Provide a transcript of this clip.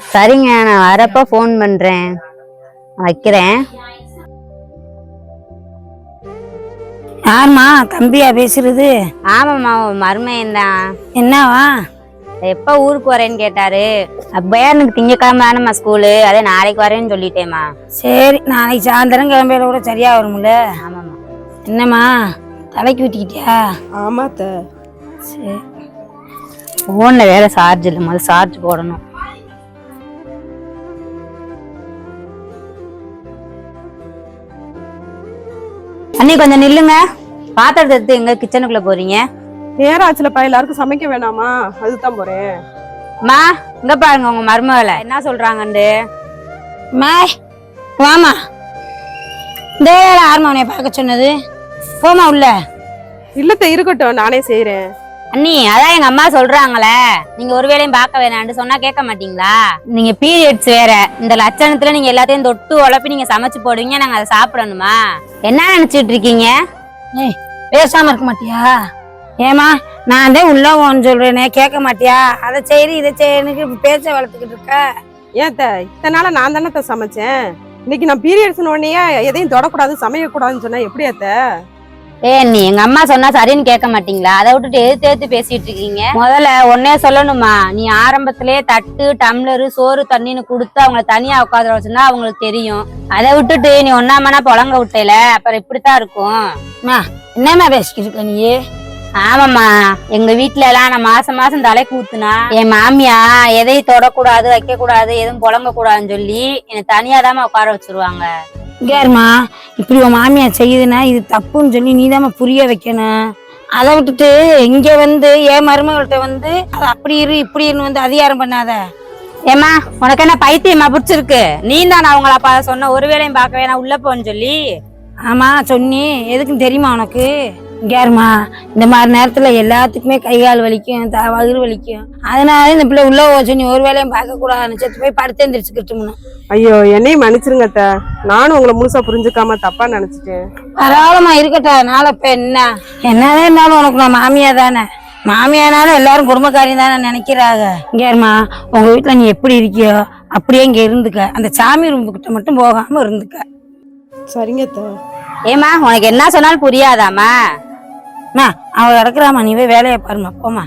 சரிங்க நான் வரப்ப ஃபோன் பண்றேன். வைக்கிறேன். யாரும்மா தம்பியா பேசுறது? ஆமாம்மா மருமையன் தான். என்னவா? எப்ப ஊருக்கு வரேன்னு கேட்டாரு. அப்பயா எனக்கு திங்கக்கிழமை தானேம்மா ஸ்கூலு அதே நாளைக்கு வரேன்னு சொல்லிட்டேம்மா. சரி நாளைக்கு சாயந்தரம் கிளம்பையில கூட சரியா வரும்ல? ஆமாம்மா. என்னம்மா? தலைக்கு விட்டுக்கிட்டியா? ஆமாத்த. சரி. ஃபோன்ல வேற சார்ஜ் இல்லை முதல்ல சார்ஜ் போடணும். அண்ணி கொஞ்சம் நில்லுங்க. பாத்திரத்தை எடுத்து எங்க கிச்சனுக்குள்ள போறீங்க? நேராச்சுலப்பா எல்லாருக்கும் சமைக்க வேணாமா? அதுதான் போறேன். அம்மா இங்க பாருங்க உங்க மருமகளை. என்ன சொல்றாங்கண்டு? மாய் வாமா இந்த ஆர்மா உன்னைய பார்க்க சொன்னது. போமா உள்ள. இல்லத்த இருக்கட்டும் நானே செய்யறேன் அண்ணி அதான் எங்க அம்மா சொல்றாங்களே. நீங்க ஒரு வேளையும் பார்க்க வேணாம்னு சொன்னா கேட்க மாட்டீங்களா? நீங்க பீரியட்ஸ் வேற. இந்த லட்சணத்துல நீங்க எல்லாத்தையும் தொட்டு உழப்பி நீங்க சமைச்சு போடுவீங்க நாங்க அதை சாப்பிடணுமா? என்ன நினைச்சிட்டு இருக்கீங்க? ஏய் பேசாம இருக்க மாட்டியா? ஏமா நான் தான் உள்ள ஓன்னு சொல்றேனே கேட்க மாட்டியா? அதை செய்து இதை செய்யணுக்கு பேச்ச வளர்த்துக்கிட்டு இருக்க? ஏத்த இத்தனை நாளா நான் தானே சமைச்சேன். இன்னைக்கு நான் பீரியட்ஸ் உடனே எதையும் தொடக்கூடாது சமைக்கக்கூடாதுன்னு சொன்னா எப்படி அத்த? ஏ நீ எங்க அம்மா சொன்னா சரின்னு கேட்க மாட்டீங்களா? அதை விட்டுட்டு எதிர்த்து எதிர்த்து பேசிட்டு இருக்கீங்க. முதல்ல ஒன்னே சொல்லணுமா? நீ ஆரம்பத்திலே தட்டு டம்ளரு சோறு தண்ணின்னு கொடுத்து அவங்கள தனியா உட்காந்துட வச்சுன்னா அவங்களுக்கு தெரியும். அதை விட்டுட்டு நீ ஒன்னாமனா புழங்க விட்டேல அப்புறம் இப்படித்தான் இருக்கும். என்னம்மா பேசிக்கிட்டு இருக்க நீ? ஆமாம்மா எங்க வீட்ல எல்லாம் நான் மாசம் மாசம் தலை கூத்துனா என் மாமியா எதையும் தொடக்கூடாது வைக்க கூடாது எதுவும் புழங்க கூடாதுன்னு சொல்லி என்னை தனியா உட்கார வச்சிருவாங்க. இங்கேருமா இப்படி உன் மாமியார் செய்யுதுன்னா இது தப்புன்னு சொல்லி நீதாம்மா புரிய வைக்கணும். அதை விட்டுட்டு இங்க வந்து என் மருமகள்கிட்ட வந்து அது அப்படி இரு இப்படி இருன்னு வந்து அதிகாரம் பண்ணாத. ஏம்மா உனக்கு என்ன பைத்தியமா பிடிச்சிருக்கு? நீ தான் அவங்கள அப்பா சொன்ன ஒரு வேளையும் பார்க்க வேணாம் உள்ள போன்னு சொல்லி. ஆமா சொன்னி எதுக்குன்னு தெரியுமா உனக்கு? இங்கேருமா இந்த மாதிரி நேரத்துல எல்லாத்துக்குமே கை கால் வலிக்கும் த வயிறு வலிக்கும். அதனால இந்த பிள்ளை உள்ள போச்சு நீ ஒரு வேலையும் பார்க்க கூடாதுன்னு செத்து போய் படுத்து எந்திரிச்சுக்கிட்டுமுன்னு ஐயோ என்னையும் மன்னிச்சிருங்க அத்த. நானும் உங்களை முழுசா புரிஞ்சுக்காம தப்பா நினைச்சிட்டேன். பரவாயில்லம்மா இருக்கட்டும். நாளை இப்ப என்ன? என்னதான் இருந்தாலும் உனக்கு நான் மாமியா தானே? மாமியானாலும் எல்லாரும் குடும்பக்காரியம் தானே நினைக்கிறாங்க. இங்கேருமா உங்க வீட்டுல நீ எப்படி இருக்கியோ அப்படியே இங்க இருந்துக்க. அந்த சாமி ரூம் கிட்ட மட்டும் போகாம இருந்துக்க. சரிங்க அத்த. ஏம்மா உனக்கு என்ன சொன்னாலும் புரியாதாம்மா? அம்மா அவள் கிடக்குறாம்மா. நீ போய் வேலையை பாருமா போமா